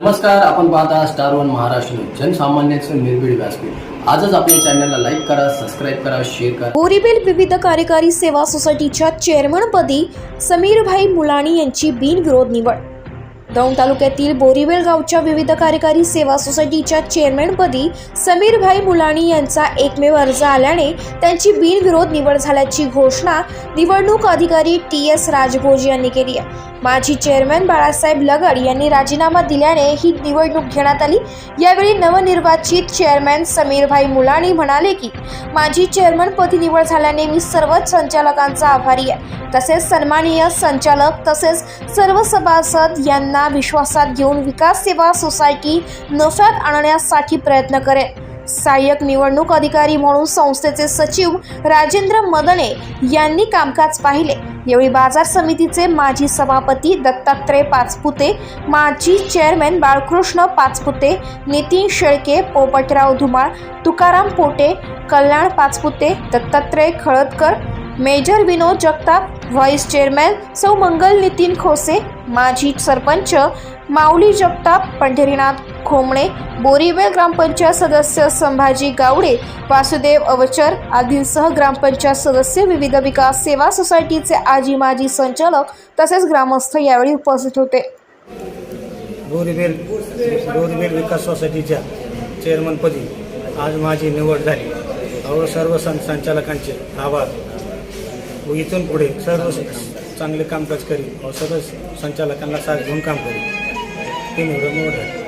नमस्कार आपण पाहता स्टार वन महाराष्ट्र जनसामान्यांचं निर्भीड व्यासपीठ. आजच आपल्या चॅनलला लाईक करा सबस्क्राईब करा शेअर करा. बोरीबेल विविध कार्यकारी सेवा सोसायटीच्या चेअरमनपदी समीरभाई मुलाणी यांची बिनविरोध निवड. दौंड तालुक्यातील बोरीवेल गावच्या विविध कार्यकारी सेवा सोसायटीच्या चेअरमनपदी समीरभाई मुलाणी यांचा एकमेव अर्ज आल्याने त्यांची बिनविरोध निवड झाल्याची घोषणा निवडणूक अधिकारी टी एस राजभोज यांनी केली आहे. माजी चेअरमॅन बाळासाहेब लगड यांनी राजीनामा दिल्याने ही निवडणूक घेण्यात आली. यावेळी नवनिर्वाचित चेअरमॅन समीरभाई मुलाणी म्हणाले की माझी चेअरमनपदी निवड झाल्याने मी सर्वच संचालकांचा आभारी आहे. तसेच सन्माननीय संचालक तसेच सर्व सभासद यांना विश्वासात घेऊन विकास सेवा सोसायटी नफ्यात आणण्यासाठी प्रयत्न करेल. सहाय्यक निवडणूक अधिकारी म्हणून संस्थेचे सचिव राजेंद्र मदने यांनी कामकाज पाहिले. यावेळी बाजार समितीचे माजी सभापती दत्तात्रय पाचपुते माजी chairman Balkrishna Pachpute Nitin Shelke Popatrao Dhumal Tukaram Pote Kalyan Pachpute Dattatray Khaladkar major Vinod Jagtap vice chairman सौ मंगल नितीन खोसे माजी सरपंच माऊली जगताप पंढरीनाथ खोमणे बोरीवेल ग्रामपंचायत सदस्य संभाजी गावडे वासुदेव अवचर आदींसह ग्रामपंचायत सदस्य विविध विकास सेवा सोसायटीचे आजी माजी संचालक तसेच ग्रामस्थ यावेळी उपस्थित होते. बोरीवेल बोरीवेल विकास सोसायटीच्या चेअरमनपदी आज माझी निवड झाली. सर्व संचालकांचे आभार. व इथून पुढे सर्व चांगले कामकाज करील व हो, सर्व संचालकांना साथ घेऊन काम करील ते निवडून निवड